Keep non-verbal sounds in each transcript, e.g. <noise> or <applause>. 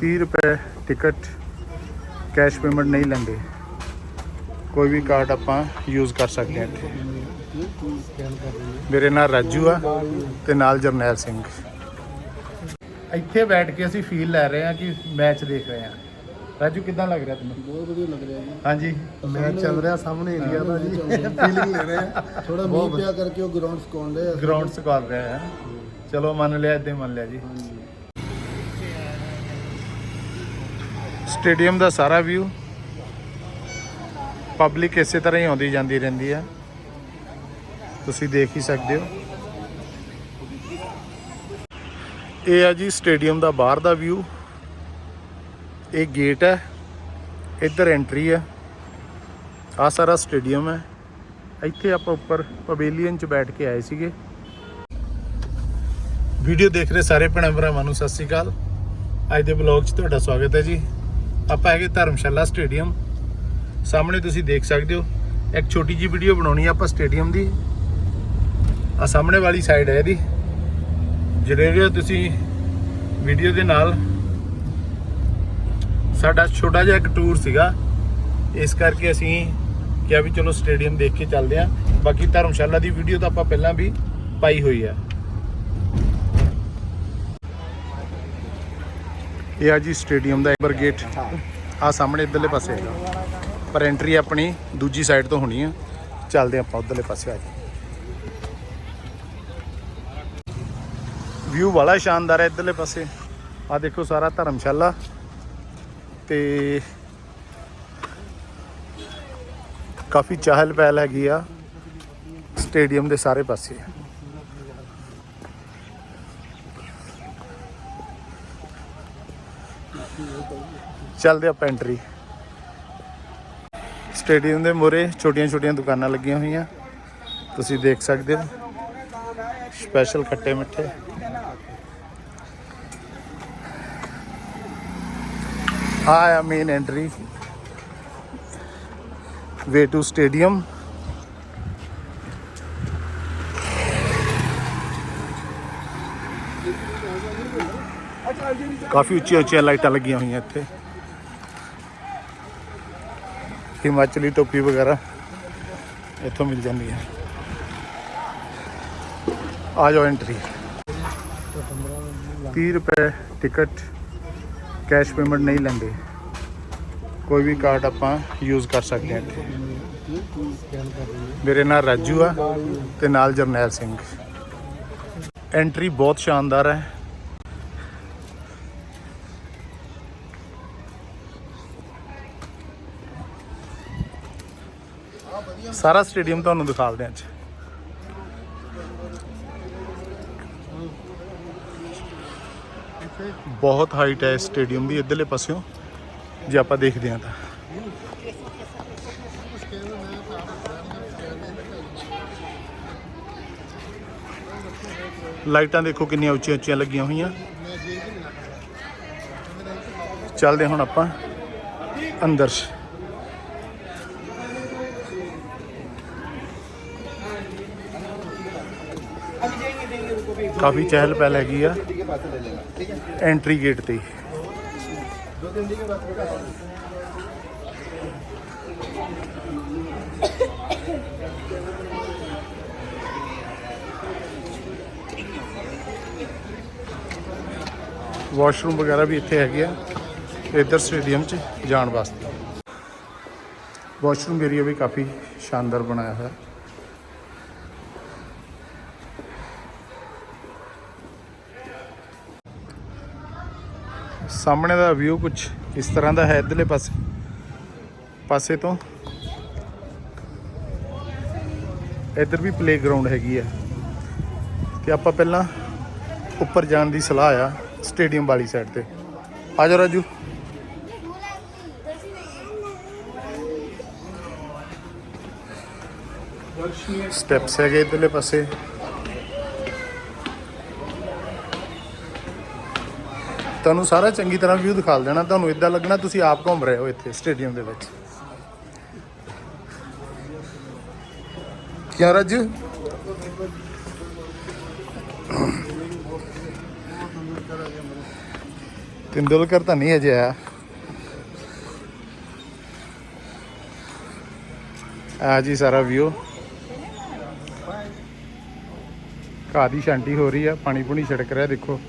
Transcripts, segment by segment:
30 ਰੁਪਏ ticket cash payment ਨਹੀਂ ਲੈਂਦੇ। ਕੋਈ ਵੀ ਕਾਰਡ ਆਪਾਂ ਯੂਜ਼ ਕਰ ਸਕਦੇ ਹਾਂ ਇੱਥੇ। ਮੇਰੇ ਨਾਲ ਰਾਜੂ ਆ ਤੇ ਨਾਲ ਜਰਨੈਲ ਸਿੰਘ। ਇੱਥੇ ਬੈਠ ਕੇ ਅਸੀਂ ਫੀਲ ਲੈ ਰਹੇ ਹਾਂ ਕਿ ਮੈਚ ਦੇਖ ਰਹੇ ਹਾਂ। ਰਾਜੂ ਕਿਦਾਂ ਲੱਗ ਰਿਹਾ ਤੈਨੂੰ? ਬਹੁਤ ਵਧੀਆ ਲੱਗ ਰਿਹਾ ਜੀ। ਹਾਂਜੀ। ਮੈਚ ਚੱਲ ਰਿਹਾ ਸਾਹਮਣੇ ਇੰਡੀਆ ਦਾ ਜੀ। ਫੀਲਿੰਗ <laughs> ਲੈ ਰਹੇ ਆ ਥੋੜਾ ਮੀਂਹ ਪਿਆ ਕਰਕੇ ਉਹ ਗਰਾਊਂਡ ਸਕਾਉਣ ਦੇ ਗਰਾਊਂਡ ਸਕਾਲ ਰਿਹਾ ਹੈ। ਚਲੋ ਮੰਨ ਲਿਆ ਇੱਦਾਂ ਹੀ ਮੰਨ ਲਿਆ ਜੀ। ਸਟੇਡੀਅਮ ਦਾ ਸਾਰਾ ਵਿਊ ਪਬਲਿਕ ਇਸੇ ਤਰ੍ਹਾਂ ਹੀ ਆਉਂਦੀ ਜਾਂਦੀ ਰਹਿੰਦੀ ਹੈ। ਤੁਸੀਂ ਦੇਖ ਹੀ ਸਕਦੇ ਹੋ। ਇਹ ਆ ਜੀ ਸਟੇਡੀਅਮ ਦਾ ਬਾਹਰ ਦਾ ਵਿਊ ਇਹ ਗੇਟ ਹੈ। ਇੱਧਰ ਐਂਟਰੀ ਹੈ। ਆ ਸਾਰਾ ਸਟੇਡੀਅਮ ਹੈ। ਇੱਥੇ ਆਪਾਂ ਉੱਪਰ ਪਵੇਲੀਅਨ 'ਚ ਬੈਠ ਕੇ ਆਏ ਸੀਗੇ। ਵੀਡੀਓ ਦੇਖ ਰਹੇ ਸਾਰੇ ਭੈਣਾਂ ਭਰਾਵਾਂ ਨੂੰ ਸਤਿ ਸ਼੍ਰੀ ਅਕਾਲ। ਅੱਜ ਦੇ ਵਲੌਗ 'ਚ ਤੁਹਾਡਾ ਸਵਾਗਤ ਹੈ ਜੀ। ਆਪਾਂ ਹੈਗੇ ਧਰਮਸ਼ਾਲਾ ਸਟੇਡੀਅਮ। ਸਾਹਮਣੇ ਤੁਸੀਂ ਦੇਖ ਸਕਦੇ ਹੋ, ਇੱਕ ਛੋਟੀ ਜੀ ਵੀਡੀਓ ਬਣਾਉਣੀ ਆ ਆਪਾਂ ਸਟੇਡੀਅਮ ਦੀ। ਆ ਸਾਹਮਣੇ ਵਾਲੀ ਸਾਈਡ ਹੈ ਇਹਦੀ। ਜਿਹੜੇ ਤੁਸੀਂ ਵੀਡੀਓ ਦੇ ਨਾਲ ਸਾਡਾ ਛੋਟਾ ਜਿਹਾ ਇੱਕ ਟੂਰ ਸੀਗਾ। ਇਸ ਕਰਕੇ ਅਸੀਂ ਕਿਹਾ ਵੀ ਚਲੋ ਸਟੇਡੀਅਮ ਦੇਖ ਕੇ ਚੱਲਦੇ ਆਂ ਬਾਕੀ ਧਰਮਸ਼ਾਲਾ ਦੀ ਵੀਡੀਓ ਤਾਂ ਆਪਾਂ ਪਹਿਲਾਂ ਵੀ ਪਾਈ ਹੋਈ ਆ ਇਹ ਆ ਜੀ ਸਟੇਡੀਅਮ ਦਾ ਐਬਰ ਗੇਟ। ਆ ਸਾਹਮਣੇ ਇਧਰਲੇ ਪਾਸੇ ਹੈਗਾ। ਪਰ ਐਂਟਰੀ ਆਪਣੀ ਦੂਜੀ ਸਾਈਡ ਤੋਂ ਹੋਣੀ ਆ। ਚੱਲਦੇ ਆਪਾਂ ਉਧਰਲੇ ਪਾਸੇ ਆ ਜੀ ਵਿਊ ਬੜਾ ਸ਼ਾਨਦਾਰ ਹੈ ਇਧਰਲੇ ਪਾਸੇ। ਆ ਦੇਖੋ ਸਾਰਾ ਧਰਮਸ਼ਾਲਾ। ਤੇ ਕਾਫੀ ਚਾਹਲ ਪਹਿਲ ਹੈਗੀ ਆ ਸਟੇਡੀਅਮ ਦੇ ਸਾਰੇ ਪਾਸੇ। ਚੱਲਦੇ ਆਪਾਂ ਐਂਟਰੀ ਸਟੇਡੀਅਮ ਦੇ ਮੂਹਰੇ ਛੋਟੀਆਂ ਛੋਟੀਆਂ ਦੁਕਾਨਾਂ ਲੱਗੀਆਂ ਹੋਈਆਂ। ਤੁਸੀਂ ਦੇਖ ਸਕਦੇ ਹੋ। ਸਪੈਸ਼ਲ ਖੱਟੇ ਮਿੱਠੇ। ਆ ਆ main entry way to stadium ਕਾਫੀ ਉੱਚੀਆਂ ਉੱਚੀਆਂ ਲਾਈਟਾਂ ਲੱਗੀਆਂ ਹੋਈਆਂ ਇੱਥੇ। ਹਿਮਾਚਲੀ ਟੋਪੀ ਵਗੈਰਾ ਇੱਥੋਂ ਮਿਲ ਜਾਂਦੀ ਹੈ ਆ ਜਾਓ ਐਂਟਰੀ 30 ਰੁਪਏ ਟਿਕਟ ਕੈਸ਼ ਪੇਮੈਂਟ ਨਹੀਂ ਲੈਂਦੇ। ਕੋਈ ਵੀ ਕਾਰਡ ਆਪਾਂ ਯੂਜ਼ ਕਰ ਸਕਦੇ ਹਾਂ ਇੱਥੇ। ਮੇਰੇ ਨਾਲ ਰਾਜੂ ਆ ਤੇ ਨਾਲ ਜਰਨੈਲ ਸਿੰਘ। ਐਂਟਰੀ ਬਹੁਤ ਸ਼ਾਨਦਾਰ ਹੈ। ਸਾਰਾ ਸਟੇਡੀਅਮ ਤੁਹਾਨੂੰ ਦਿਖਾਉਂਦੇ ਹਾਂ ਅੱਜ। ਬਹੁਤ ਹਾਈਟ ਹੈ ਸਟੇਡੀਅਮ ਦੀ, ਇਧਰਲੇ ਪਾਸਿਓਂ, ਜੇ ਆਪਾਂ ਦੇਖਦੇ ਹਾਂ ਤਾਂ। ਲਾਈਟਾਂ ਦੇਖੋ ਕਿੰਨੀਆਂ ਉੱਚੀਆਂ ਉੱਚੀਆਂ ਲੱਗੀਆਂ ਹੋਈਆਂ। ਚੱਲਦੇ ਹੁਣ ਆਪਾਂ ਅੰਦਰ। ਕਾਫੀ ਚਹਿਲ ਪਹਿਲ ਹੈਗੀ ਆ। ਐਂਟਰੀ ਗੇਟ ਤੇ। ਵਾਸ਼ਰੂਮ ਵਗੈਰਾ ਵੀ ਇੱਥੇ ਹੈਗੇ ਆ। ਇੱਧਰ ਸਟੇਡੀਅਮ 'ਚ ਜਾਣ ਵਾਸਤੇ। ਵਾਸ਼ਰੂਮ ਏਰੀਆ ਵੀ ਕਾਫੀ ਸ਼ਾਨਦਾਰ ਬਣਾਇਆ ਹੋਇਆ। ਸਾਹਮਣੇ ਦਾ ਵਿਊ ਕੁਝ ਇਸ ਤਰ੍ਹਾਂ ਦਾ ਹੈ ਇਧਰਲੇ ਪਾਸੇ। ਪਾਸੇ ਤੋਂ ਇੱਧਰ ਵੀ ਪਲੇਗਰਾਉਂਡ ਹੈਗੀ ਆ। ਤੇ ਆਪਾਂ ਪਹਿਲਾਂ ਉੱਪਰ ਜਾਣ ਦੀ ਸਲਾਹ ਆ ਸਟੇਡੀਅਮ ਵਾਲੀ ਸਾਈਡ ਤੇ। ਆ ਜਾਓ ਰਾਜੂ। ਸਟੈਪਸ ਹੈਗੇ ਇਧਰਲੇ ਪਾਸੇ। ਤੁਹਾਨੂੰ ਸਾਰਾ ਚੰਗੀ ਤਰ੍ਹਾਂ ਵਿਊ ਦਿਖਾ ਦੇਣਾ, ਤੁਹਾਨੂੰ ਇਦਾਂ ਲੱਗਣਾ ਤੁਸੀਂ ਆਪ ਘੁੰਮ ਰਹੇ ਹੋ ਇੱਥੇ ਸਟੇਡੀਅਮ ਦੇ ਵਿੱਚ। ਕਿਆ ਰਾਜੂ? ਤੇਂਦੁਲਕਰ ਤਾਂ ਨਹੀਂ ਅਜੇ ਆਇਆ। ਆ ਜੀ ਸਾਰਾ ਵਿਊ ਘਾਹ ਦੀ ਛਾਂਟੀ ਹੋ ਰਹੀ ਆ, ਪਾਣੀ ਪੂਣੀ ਛਿੜਕ ਰਿਹਾ, ਦੇਖੋ।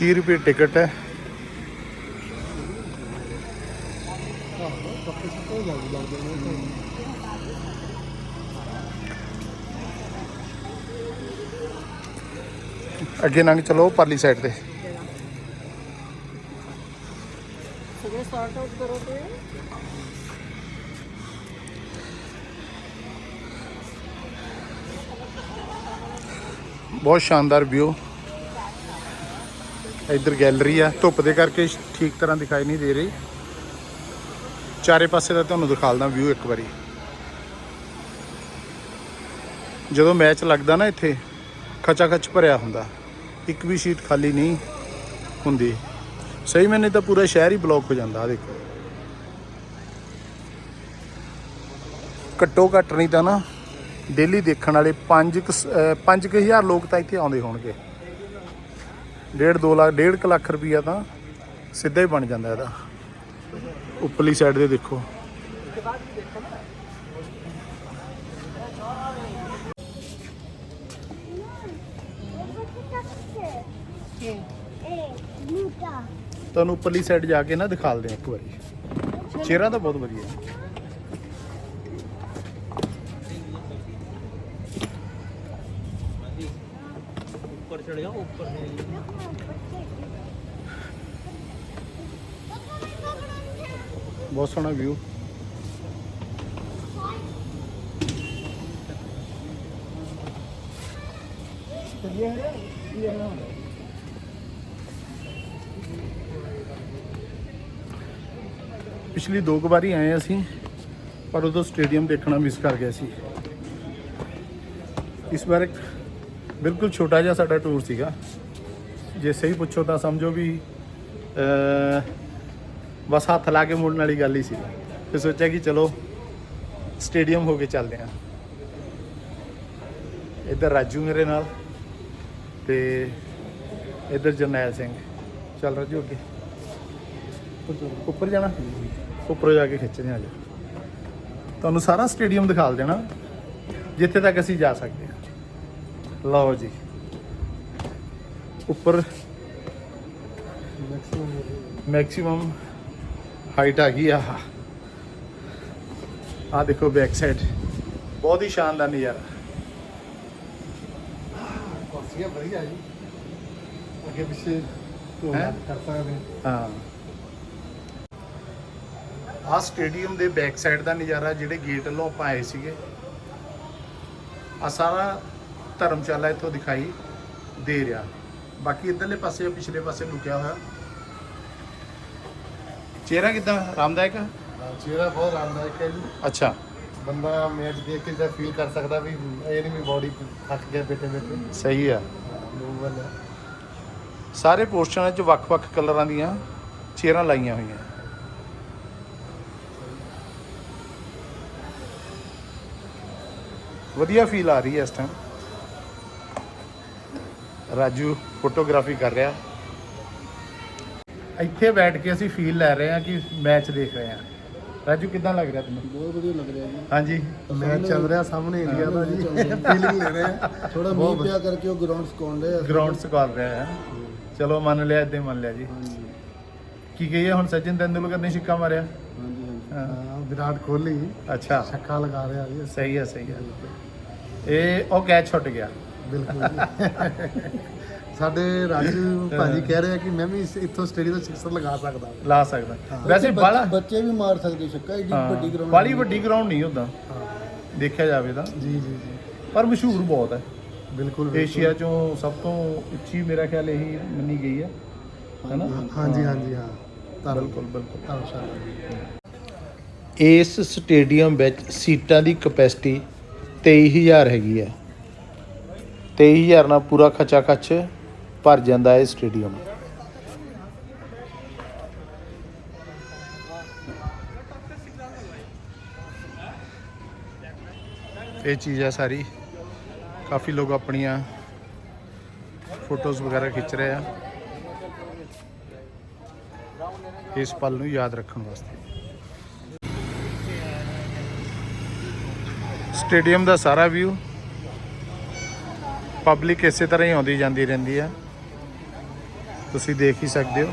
30 ਰੁਪਏ ਟਿਕਟ ਹੈ। ਅੱਗੇ ਲੰਘ ਚਲੋ ਪਰਲੀ ਸਾਈਡ ਤੇ। ਸਗਲੇ ਸਟਾਰਟ ਆਊਟ ਕਰੋ ਤੇ। ਬਹੁਤ ਸ਼ਾਨਦਾਰ ਵਿਊ ਇੱਧਰ ਗੈਲਰੀ ਆ। ਧੁੱਪ ਦੇ ਕਰਕੇ ਠੀਕ ਤਰ੍ਹਾਂ ਦਿਖਾਈ ਨਹੀਂ ਦੇ ਰਹੀ। ਚਾਰੇ ਪਾਸੇ ਦਾ ਤੁਹਾਨੂੰ ਦਿਖਾ ਦਿਖਾਲਦਾ ਵਿਊ ਇੱਕ ਵਾਰੀ। ਜਦੋਂ ਮੈਚ ਲੱਗਦਾ ਨਾ ਇੱਥੇ ਖਚਾ ਖਚ ਭਰਿਆ ਹੁੰਦਾ। ਇੱਕ ਵੀ ਸੀਟ ਖਾਲੀ ਨਹੀਂ ਹੁੰਦੀ। ਸਹੀ ਮੈਨੇ ਤਾਂ ਪੂਰਾ ਸ਼ਹਿਰ ਹੀ ਬਲੌਕ ਹੋ ਜਾਂਦਾ ਆ ਦੇਖੋ। ਘੱਟੋ ਘੱਟ ਨਹੀਂ ਤਾਂ ਨਾ ਡੇਲੀ ਦੇਖਣ ਵਾਲੇ 5 5000 ਲੋਕ ਤਾਂ ਇੱਥੇ ਆਉਂਦੇ ਹੋਣਗੇ। ਡੇਢ 2 ਲੱਖ ਡੇਢ ਲੱਖ ਰੁਪਈਆ ਤਾਂ ਸਿੱਧਾ ਹੀ ਬਣ ਜਾਂਦਾ ਇਹਦਾ। ਉੱਪਰਲੀ ਸਾਈਡ ਦੇ ਦੇਖੋ। ਤੁਹਾਨੂੰ ਉੱਪਰਲੀ ਸਾਈਡ ਜਾ ਕੇ ਨਾ ਦਿਖਾਲਦੇ ਆ ਇੱਕ ਵਾਰੀ। ਚਿਹਰਾ ਤਾਂ ਬਹੁਤ ਵਧੀਆ ਹੈ। ਚੜ ਗਿਆ ਉੱਪਰ ਬਹੁਤ ਸੋਹਣਾ ਵਿਊ ਚੱਲਿਆ ਹੈ? ਇਹ ਨਾ ਪਿਛਲੀ ਦੋ ਕੁ ਵਾਰੀ ਆਏ ਅਸੀਂ ਪਰ ਉਦੋਂ ਸਟੇਡੀਅਮ ਦੇਖਣਾ ਮਿਸ ਕਰ ਗਿਆ ਸੀ। ਇਸ ਵਾਰ ਬਿਲਕੁਲ ਛੋਟਾ ਜਿਹਾ ਸਾਡਾ ਟੂਰ ਸੀਗਾ। ਜੇ ਸਹੀ ਪੁੱਛੋ ਤਾਂ ਸਮਝੋ ਵੀ ਬਸ ਹੱਥ ਲਾ ਕੇ ਮੁੜਨ ਵਾਲੀ ਗੱਲ ਹੀ ਸੀ। ਫਿਰ ਸੋਚਿਆ ਕਿ ਚਲੋ ਸਟੇਡੀਅਮ ਹੋ ਕੇ ਚੱਲਦੇ ਆਂ ਇੱਧਰ ਰਾਜੂ ਮੇਰੇ ਨਾਲ ਤੇ ਇੱਧਰ ਜਰਨੈਲ ਸਿੰਘ। ਚੱਲ ਰਾਜੂ ਅੱਗੇ। ਉੱਪਰ ਜਾਣਾ? ਉੱਪਰ ਜਾ ਕੇ ਖਿੱਚਦੇ ਆ ਜੀ ਤੁਹਾਨੂੰ ਸਾਰਾ ਸਟੇਡੀਅਮ ਦਿਖਾ ਦੇਣਾ, ਜਿੱਥੇ ਤੱਕ ਅਸੀਂ ਜਾ ਸਕਦੇ ਲਓ ਜੀ। ਉੱਪਰ ਮੈਕਸਿਮਮ ਹਾਈਟ ਆ ਗਈ ਆ। ਆ ਦੇਖੋ ਬੈਕ ਸਾਈਡ ਬਹੁਤ ਹੀ ਸ਼ਾਨਦਾਰ ਨਜ਼ਾਰਾ। ਕੁਰਸੀਆਂ ਵਧੀਆ ਜੀ। ਅੱਗੇ ਪਿੱਛੇ ਤੋਂ? ਕਰ ਸਕਦੇ। ਹਾਂ। ਆ ਸਟੇਡੀਅਮ ਦੇ ਬੈਕ ਸਾਈਡ ਦਾ ਨਜ਼ਾਰਾ ਜਿਹੜੇ ਗੇਟ ਵੱਲੋਂ ਆਪਾਂ ਆਏ ਸੀਗੇ। ਆ ਸਾਰਾ ਧਰਮਸ਼ਾਲਾ ਇੱਥੋਂ ਦਿਖਾਈ ਦੇ ਰਿਹਾ। ਬਾਕੀ ਇਧਰਲੇ ਪਾਸੇ ਪਿਛਲੇ ਪਾਸੇ ਲੁਕਿਆ ਹੋਇਆ। ਚਿਹਰਾ ਕਿਦਾਂ? ਆਰਾਮਦਾਇਕ ਆ? ਹਾਂ, ਚਿਹਰਾ ਬਹੁਤ ਆਰਾਮਦਾਇਕ ਹੈ ਜੀ। ਅੱਛਾ। ਬੰਦਾ ਮੈਚ ਦੇਖ ਕੇ ਜਿਹੜਾ ਫੀਲ ਕਰ ਸਕਦਾ ਵੀ ਇਹ ਨਹੀਂ ਵੀ ਬਾਡੀ ਥੱਕ ਗਿਆ ਬੈਠੇ ਬੈਠੇ। ਸਹੀ ਆ। ਮੂਵਮੈਂਟ ਹੈ ਸਾਰੇ ਪੋਸਟਰਾਂ 'ਚ ਵੱਖ-ਵੱਖ ਕਲਰਾਂ ਦੀਆਂ ਚੇਅਰਾਂ ਲਾਈਆਂ ਹੋਈਆਂ। ਵਧੀਆ ਫੀਲ ਆ ਰਹੀ ਹੈ ਇਸ ਟਾਈਮ ਰਾਜੂ ਫੋਟੋਗ੍ਰਾਫੀ ਕਰ ਰਿਹਾ। ਇੱਥੇ ਬੈਠ ਕੇ ਅਸੀਂ ਫੀਲ ਲੈ ਰਹੇ ਹਾਂ ਕਿ ਮੈਚ ਦੇਖ ਰਹੇ ਹਾਂ। ਰਾਜੂ ਕਿਦਾਂ ਲੱਗ ਰਿਹਾ ਤੈਨੂੰ? ਬਹੁਤ ਵਧੀਆ ਲੱਗ ਰਿਹਾ ਜੀ। ਹਾਂਜੀ। ਮੈਚ ਚੱਲ ਰਿਹਾ ਸਾਹਮਣੇ ਇੰਡੀਆ ਦਾ ਜੀ। ਫੀਲਿੰਗ ਲੈ ਰਹੇ ਆ ਥੋੜਾ ਮੀਂਹ ਪਿਆ ਕਰਕੇ ਉਹ ਗਰਾਊਂਡ ਸਕਾਉਣ ਦੇ ਗਰਾਊਂਡ ਸਕਾਲ ਰਿਹਾ ਹੈ ਚਲੋ ਮੰਨ ਲਿਆ ਇੱਦਾਂ ਮੰਨ ਲਿਆ ਜੀ। ਕੀ ਕਹੀਏ ਹੁਣ ਸਚਿਨ ਤੈਂਦੁਲਕਰ ਨੇ ਛਿੱਕਾ ਮਾਰਿਆ। ਹਾਂਜੀ ਹਾਂਜੀ। ਵਿਰਾਟ ਕੋਹਲੀ ਅੱਛਾ। ਛੱਕਾ ਲਗਾ ਰਿਹਾ ਜੀ। ਸਹੀ ਹੈ ਸਹੀ ਹੈ ਇਹ ਉਹ ਕੈਚ ਛੁੱਟ ਗਿਆ। ਬਿਲਕੁਲ ਜੀ। ਸਾਡੇ ਰਾਜੂ ਭਾਜੀ ਕਹਿ ਰਹੇ ਆ ਕਿ ਮੈਂ ਵੀ ਇਸ- ਇੱਥੋਂ ਸਟੇਡੀਅਮ ਤੋਂ ਸਿਕਸਰ ਲਗਾ ਸਕਦਾ। ਲਾ ਸਕਦਾ। ਵੈਸੇ ਬੱਚੇ- ਬਾਲਾ ਬੱਚੇ ਵੀ ਮਾਰ ਸਕਦੇ ਛੱਕਾ ਏਡੀ ਵੱਡੀ ਗਰਾਊਂਡ ਬਾਲੀ ਵੱਡੀ ਗਰਾਊਂਡ ਨਹੀਂ ਹੁੰਦਾ। ਹਾਂ। ਦੇਖਿਆ ਜਾਵੇ ਤਾਂ। ਜੀ ਜੀ ਜੀ। ਪਰ ਮਸ਼ਹੂਰ ਬਹੁਤ ਹੈ। ਬਿਲਕੁਲ ਏਸ਼ੀਆ ਚੋਂ ਸਭ ਤੋਂ ਉੱਚੀ ਮੇਰਾ ਖਿਆਲ ਇਹੀ ਮੰਨੀ ਗਈ ਹੈ। ਹੈਨਾ? ਹਾਂਜੀ ਹਾਂਜੀ ਹਾਂ। ਬਿਲਕੁਲ ਬਿਲਕੁਲ। ਜੀ ਇਸ ਸਟੇਡੀਅਮ ਵਿੱਚ ਸੀਟਾਂ ਦੀ ਕਪੈਸਿਟੀ 23000 ਹੈਗੀ ਹੈ। 23000 ਨਾਲ ਪੂਰਾ ਖਚਾ ਖਚ ਭਰ ਜਾਂਦਾ ਹੈ ਸਟੇਡੀਅਮ। ਇਹ ਚੀਜ਼ ਹੈ ਸਾਰੀ। ਕਾਫੀ ਲੋਕ ਆਪਣੀਆਂ ਫੋਟੋਜ਼ ਵਗੈਰਾ ਖਿੱਚ ਰਹੇ ਆ। ਇਸ ਪਲ ਨੂੰ ਯਾਦ ਰੱਖਣ ਵਾਸਤੇ। ਸਟੇਡੀਅਮ ਦਾ ਸਾਰਾ ਵਿਊ ਪਬਲਿਕ ਇਸੇ ਤਰ੍ਹਾਂ ਹੀ ਆਉਂਦੀ ਜਾਂਦੀ ਰਹਿੰਦੀ ਹੈ ਤੁਸੀਂ ਦੇਖ ਹੀ ਸਕਦੇ ਹੋ।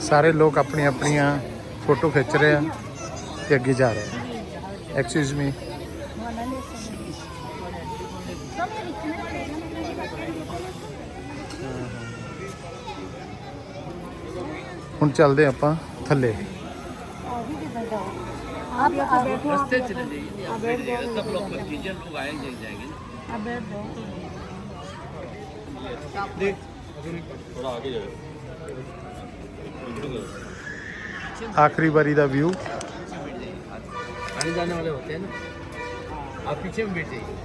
ਸਾਰੇ ਲੋਕ ਆਪਣੀਆਂ ਆਪਣੀਆਂ ਫੋਟੋ ਖਿੱਚ ਰਹੇ ਆ ਤੇ ਅੱਗੇ ਜਾ ਰਹੇ ਆ। ਐਕਸਕਿਊਜ਼ ਮੀ ਹੁਣ ਚੱਲਦੇ ਆਪਾਂ ਥੱਲੇ आप आप बैठो आप रास्ते चले जाइए आप बैठ जाइए सब लोग टीचर लोग आएंगे जाएंगे ना आप बैठ जाओ ਆਖਰੀ ਵਾਰੀ ਦਾ ਵਿਊ आने जाने वाले होते हैं ना आप पीछे में बैठ जाइए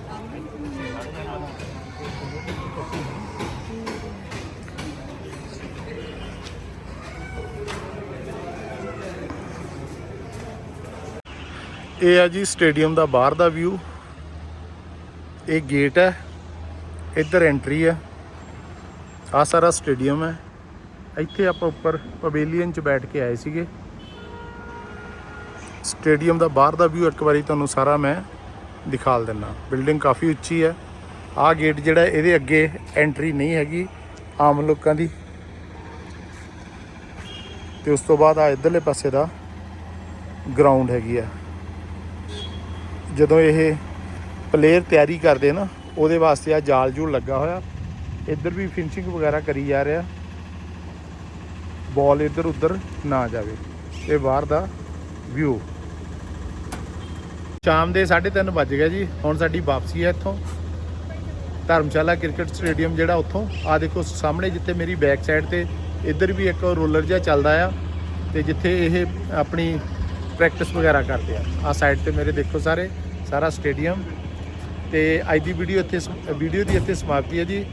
ਇਹ ਆ ਜੀ ਸਟੇਡੀਅਮ ਦਾ ਬਾਹਰ ਦਾ ਵਿਊ ਇਹ ਗੇਟ ਹੈ, ਇੱਧਰ ਐਂਟਰੀ ਹੈ। ਆ ਸਾਰਾ ਸਟੇਡੀਅਮ ਹੈ। ਇੱਥੇ ਆਪਾਂ ਉੱਪਰ ਪਵੇਲੀਅਨ 'ਚ ਬੈਠ ਕੇ ਆਏ ਸੀਗੇ। ਸਟੇਡੀਅਮ ਦਾ ਬਾਹਰ ਦਾ ਵਿਊ ਇੱਕ ਵਾਰੀ ਤੁਹਾਨੂੰ ਸਾਰਾ ਮੈਂ ਦਿਖਾਲ ਦਿੰਨਾ। ਬਿਲਡਿੰਗ ਕਾਫੀ ਉੱਚੀ ਹੈ। ਆਹ ਗੇਟ ਜਿਹੜਾ ਇਹਦੇ ਅੱਗੇ ਐਂਟਰੀ ਨਹੀਂ ਹੈਗੀ, ਆਮ ਲੋਕਾਂ ਦੀ। ਤੇ ਉਸ ਤੋਂ ਬਾਅਦ ਆ ਇਧਰਲੇ ਪਾਸੇ ਦਾ ਗਰਾਊਂਡ ਹੈਗੀ ਆ। ਜਦੋਂ ਇਹ ਪਲੇਅਰ ਤਿਆਰੀ ਕਰਦੇ ਨਾ, ਉਹਦੇ ਵਾਸਤੇ ਆ ਜਾਲ ਜੂਲ ਲੱਗਾ ਹੋਇਆ। ਇੱਧਰ ਵੀ ਫਿਨਿਸ਼ਿੰਗ ਵਗੈਰਾ ਕਰੀ ਜਾ ਰਿਹਾ। ਬਾਲ ਇੱਧਰ ਉੱਧਰ ਨਾ ਜਾਵੇ। ਇਹ ਬਾਹਰ ਦਾ ਵਿਊ ਸ਼ਾਮ ਦੇ 3:30 ਵੱਜ ਗਏ ਜੀ। ਹੁਣ ਸਾਡੀ ਵਾਪਸੀ ਹੈ ਇੱਥੋਂ। ਧਰਮਸ਼ਾਲਾ ਕ੍ਰਿਕਟ ਸਟੇਡੀਅਮ ਜਿਹੜਾ ਉੱਥੋਂ। ਆ ਦੇਖੋ ਸਾਹਮਣੇ ਜਿੱਥੇ ਮੇਰੀ ਬੈਕ ਸਾਈਡ ਤੇ ਇੱਧਰ ਵੀ ਇੱਕ ਰੋਲਰ ਜਿਹਾ ਚੱਲਦਾ ਆ। ਤੇ ਜਿੱਥੇ ਇਹ ਆਪਣੀ ਪ੍ਰੈਕਟਿਸ ਵਗੈਰਾ ਕਰਦੇ ਆ। ਆ ਸਾਈਡ ਤੇ ਮੇਰੇ ਦੇਖੋ ਸਾਰੇ ਸਾਰਾ ਸਟੇਡੀਅਮ ਤੇ ਅੱਜ ਦੀ ਵੀਡੀਓ ਇੱਥੇ ਵੀਡੀਓ ਦੀ ਇੱਥੇ ਸਮਾਪਤੀ ਹੈ ਜੀ।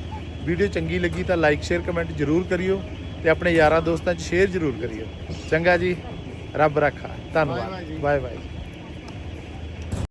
ਵੀਡੀਓ ਚੰਗੀ ਲੱਗੀ ਤਾਂ ਲਾਈਕ ਸ਼ੇਅਰ ਕਮੈਂਟ ਜ਼ਰੂਰ ਕਰਿਓ ਤੇ ਆਪਣੇ ਯਾਰਾਂ ਦੋਸਤਾਂ 'ਚ ਸ਼ੇਅਰ ਜ਼ਰੂਰ ਕਰਿਓ। ਚੰਗਾ ਜੀ। ਰੱਬ ਰੱਖਾ। ਧੰਨਵਾਦ। Bye bye.